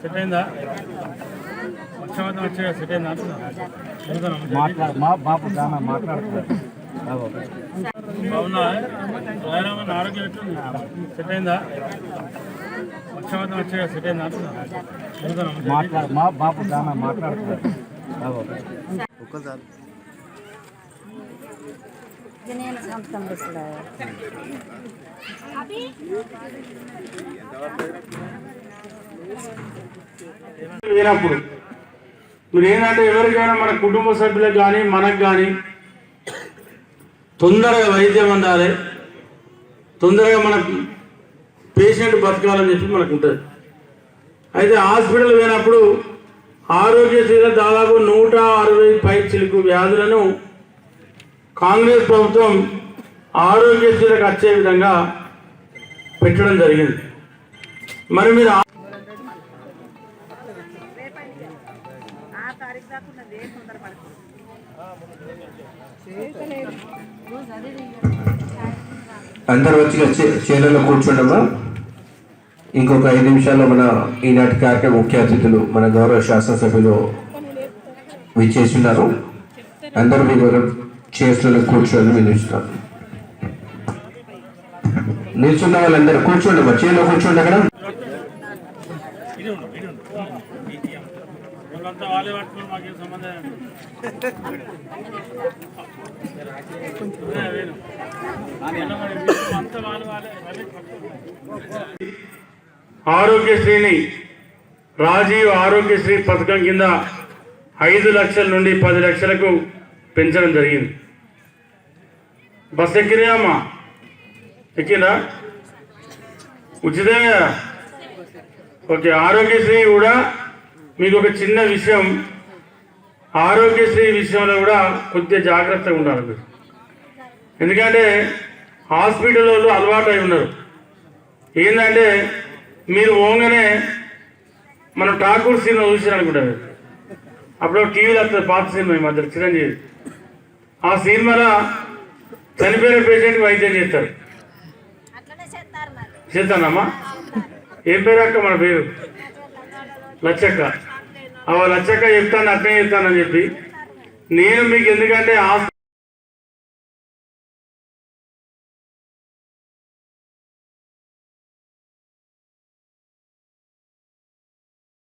Set అయిందా? పక్షవాతం వచ్చే సెట్ అయిందా? మాట్లాడు మాట్లాడుతున్నారు అవునా? రాయరామన్ ఆరోగ్యం ఎట్లుంది? సెట్ అయిందా? లేనప్పుడు. మీరు ఏంటంటే ఎవరికైనా మన కుటుంబ సభ్యులకు కానీ మనకు కానీ తొందరగా వైద్యం అందాలి. తొందరగా మన పేషెంట్ బతకాలని చెప్పి మనకు ఉంటుంది అయితే హాస్పిటల్ పోయినప్పుడు ఆరోగ్యశ్రీలో దాదాపు నూట అరవై పై చిలుకు వ్యాధులను కాంగ్రెస్ ప్రభుత్వం ఆరోగ్యశ్రీలకు వచ్చే విధంగా పెట్టడం జరిగింది. మరి మీరు అందరు వచ్చి చే- కూర్చుండమ్మా. ఇంకొక ఐదు నిమిషాల్లో మన ఈనాటి కార్యక్రమ ముఖ్య అతిథులు మన గౌరవ శాసనసభ్యులు విచ్చేస్తున్నారు. అందరూ మీ గౌరవ చైర్స్లలో కూర్చోని వినిపిస్తున్నారు. నిల్చున్న వాళ్ళందరూ కూర్చోండి మా చేలో కూర్చోండి అక్కడ. సంబంధం అంతా ఆరోగ్యశ్రీని రాజీవ్ ఆరోగ్యశ్రీ పథకం కింద ఐదు లక్షల నుండి పది లక్షలకు పెంచడం జరిగింది. బస్ ఎక్కినాయమ్మా ఎక్కిందా ఉచితమే కదా? ఓకే ఆరోగ్యశ్రీ కూడా మీకు ఒక చిన్న విషయం. ఆరోగ్యశ్రీ విషయంలో కూడా కొద్దిగా జాగ్రత్తగా ఉండాలి మీరు. ఎందుకంటే హాస్పిటల్ వాళ్ళు అలవాటు అయి ఉన్నారు. ఏంటంటే మీరు పోగానే మనం ఠాకూర్ సినిమా చూసారు అనుకుంటారు అప్పుడు టీవీలో వస్తుంది పాత సినిమా ఈ మధ్య చిరంజీవి. ఆ సినిమాలో చనిపోయిన పేషెంట్కి వైద్యం చేస్తారు. చేస్తానమ్మా. ఏం పేరు అక్క మన పేరు? లచ్చక్క. అవ లచ్చక్క చెప్తాను అట్నే చెప్తానని చెప్పి. నేను మీకు ఎందుకంటే